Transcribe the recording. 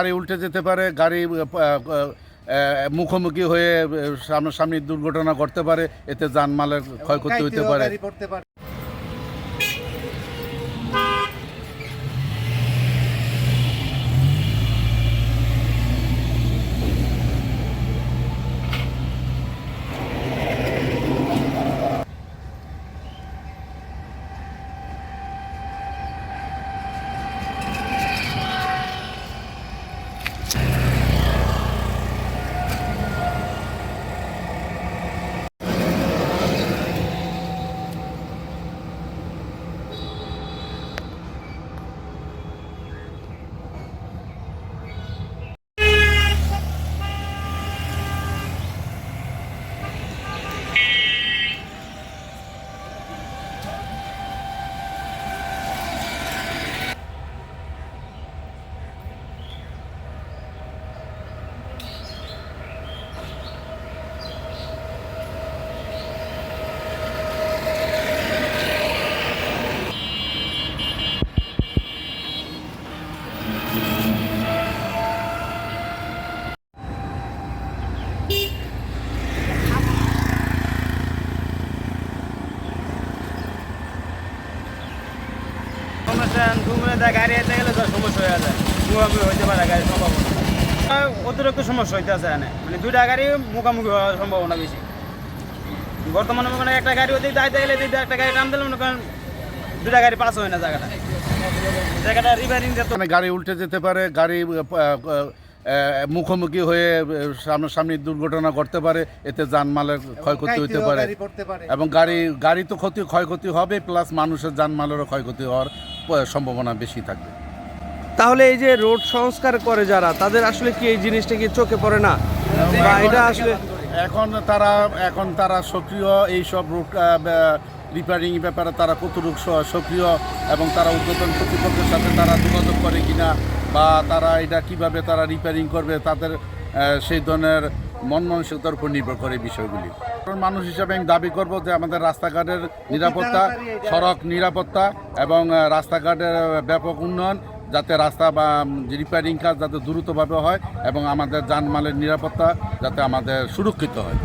গাড়ি উল্টে যেতে পারে গাড়ি মুখোমুখি হয়ে সামনাসামনি দুর্ঘটনা ঘটতে পারে এতে যানমালের ক্ষয়ক্ষতি হতে পারে। সমস্যা গাড়ি এতে গেলে তো সমস্যা হয়ে যায়। মুখামুখি হইতে পারে সম্ভাবনা। অতিরিক্ত সমস্যা হইতে আছে এখানে। মানে দুইটা গাড়ি মুখামুখি হওয়ার সম্ভাবনা বেশি। বর্তমানে মানে একটা গাড়ি ওদিক গেলে একটা গাড়ি টান দিলে মনে করেন দুটা গাড়ি পাস হয় না জায়গাটা। জায়গাটা রিপেয়ারিং যেত এখানে গাড়ি উল্টে যেতে পারে গাড়ি মুখোমুখি হয়ে সামনাসামনি দুর্ঘটনা ঘটতে পারে এতে যানমালের ক্ষয়ক্ষতি হতে পারে। গাড়ি পড়তে পারে। এবং গাড়ি গাড়ি তো ক্ষতি ক্ষয়ক্ষতি হবে প্লাস মানুষের যানমালেরও ক্ষয়ক্ষতি হওয়ার সম্ভাবনা বেশি থাকবে। তাহলে এই যে রোড সংস্কার করে যারা তাদের আসলে কি এই জিনিসটা কি চোখে পড়ে না? বা এটা আসলে এখন তারা এখন তারা সক্রিয় এই সব রুট রিপেয়ারিং ব্যাপারে তারা কতটুকু সক্রিয় এবং তারা উদ্বোধন কর্তৃপক্ষের সাথে তারা যোগাযোগ করে কিনা বা তারা এটা কীভাবে তারা রিপেয়ারিং করবে তাদের সেই ধরনের মন মানসিকতার উপর নির্ভর করে বিষয়গুলি। মানুষ হিসাবে আমি দাবি করব যে আমাদের রাস্তাঘাটের নিরাপত্তা, সড়ক নিরাপত্তা এবং রাস্তাঘাটের ব্যাপক উন্নয়ন যাতে রাস্তা বা রিপেয়ারিং কাজ যাতে দ্রুতভাবে হয় এবং আমাদের যানমালের নিরাপত্তা যাতে আমাদের সুরক্ষিত হয়।